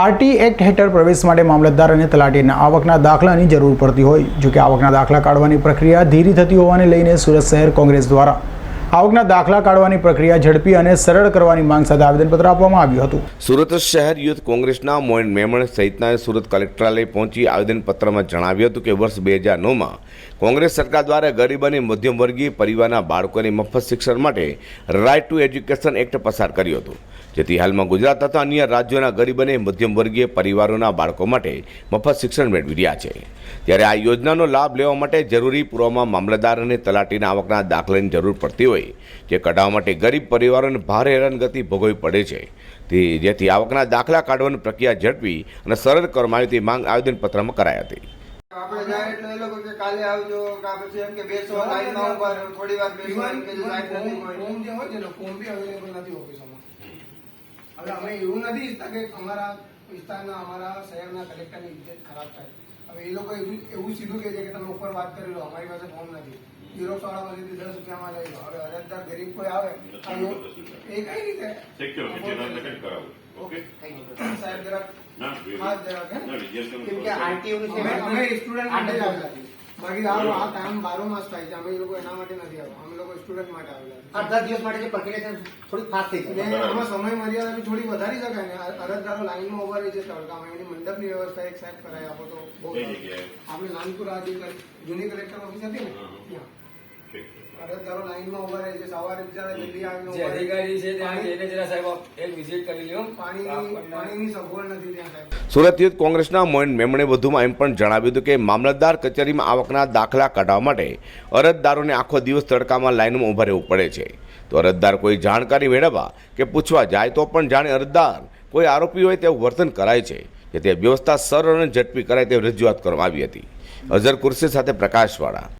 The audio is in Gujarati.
આરટી એક્ટ હેઠળ પ્રવેશ માટે મામલતદાર અને તલાટીના આવકના દાખલાની જરૂર પડતી હોય. જો કે આવકના દાખલા કાઢવાની પ્રક્રિયા ધીરી થતી હોવાને લઈને સુરત શહેર કોંગ્રેસ દ્વારા આવકના દાખલા કાઢવાની પ્રક્રિયા ઝડપી અને સરળ કરવાની માંગ સાથે આવેદનપત્ર આપવામાં આવ્યું હતું. સુરત શહેર યુથ કોંગ્રેસના મોઇન મેમણ સહિતના સુરત કલેક્ટરાલય પહોંચી આવેદનપત્રમાં જણાવ્યું હતું કે વર્ષ બે હજાર નવમાં કોંગ્રેસ સરકાર દ્વારા ગરીબ અને મધ્યમ વર્ગીય પરિવારના બાળકોને મફત શિક્ષણ માટે રાઇટ ટુ એજ્યુકેશન એક્ટ પસાર કર્યું હતું. જેથી હાલમાં ગુજરાત તથા અન્ય રાજ્યોના ગરીબ અને મધ્યમ વર્ગીય પરિવારોના બાળકો માટે મફત શિક્ષણ મેળવી રહ્યા છે. ત્યારે આ યોજનાનો લાભ લેવા માટે જરૂરી પૂર્વમાં મામલતદાર અને તલાટીના આવકના દાખલાની જરૂર પડતી હોય જે કઢાવવા માટે ગરીબ પરિવારોને ભારે હેરાનગતિ ભોગવવી પડે છે. તે જેથી આવકના દાખલા કાઢવાની પ્રક્રિયા ઝડપી અને સરળ કરવામાં આવી તે માંગ આવેદનપત્રમાં કરાઈ હતી. આપણે જાય એટલે એ લોકો કે કાલે આવજો કા પછી એમ કે બેસો લાઈનમાં ઊભા રહો થોડી વાર બેસો એમ કે લાઈન નથી હોય ફોન જે હોય છે ને ફોર્મ બી અવેલેબલ નથી ઓફિસોમાં. હવે અમે એવું નથી ઈચ્છતા કે અમારા વિસ્તારના અમારા શહેરના કલેક્ટરની ઇજ્જત ખરાબ થાય. હવે એ લોકો એવું એવું સીધું કહે છે કે તમે ઉપર વાત કરી લો અમારી પાસે ફોન નથી. ઝીરોક્સ વાળા પાસેથી દસ રૂપિયામાં લઈ લો. હવે અરજદાર ગરીબ કોઈ આવે એ કઈ રીતે? ઓકે. સાહેબ જરાક ના જરાક કેમ કે આરટીઓ અમે સ્ટુડન્ટ માટે જ આવેલા છીએ બાકી આ આ કામ બારો માસ થાય છે. અમે લોકો એના માટે નથી આવ્યા અમે લોકો સ્ટુડન્ટ માટે આવેલા દસ દિવસ માટે જે પ્રક્રિયા છે થોડી ફાસ્ટ થઈ જાય. આમાં સમય મર્યાદા બી થોડી વધારી શકાય ને. અરજદારો લાઈનમાં ઊભા રહી છે તડકામાં એની મંડપની વ્યવસ્થા એક સાહેબ કરાય આપો તો બહુ. આજે આપણે નાનપુરા જે જૂની કલેક્ટર ઓફિસ હતી ને ત્યાં. જે. અધિકારી છે ત્યાં જઈને જરા સાહેબ એક વિઝિટ કરી લ્યો. પાણીની પાણીની સગવડ નથી ત્યાં સાહેબ. સુરત યુથ કોંગ્રેસના મોઇન મેમણે વધુમાં એમ પણ જણાવ્યું હતું કે મામલતદાર કચેરીમાં આવકના દાખલા કાઢવા માટે અરજદારોને આખો દિવસ તડકામાં લાઈનમાં ઊભા રહેવું પડે છે. તો અરજદાર કોઈ જાણકારી મેળવવા કે પૂછવા જાય તો પણ જાણે અરજદાર કોઈ આરોપી હોય તેવું વર્તન કરાય છે. જેથી વ્યવસ્થા સરળ અને ઝડપી કરાય તેવી રજૂઆત કરવામાં આવી હતી. અઝર કુર્સી સાથે પ્રકાશવાળા.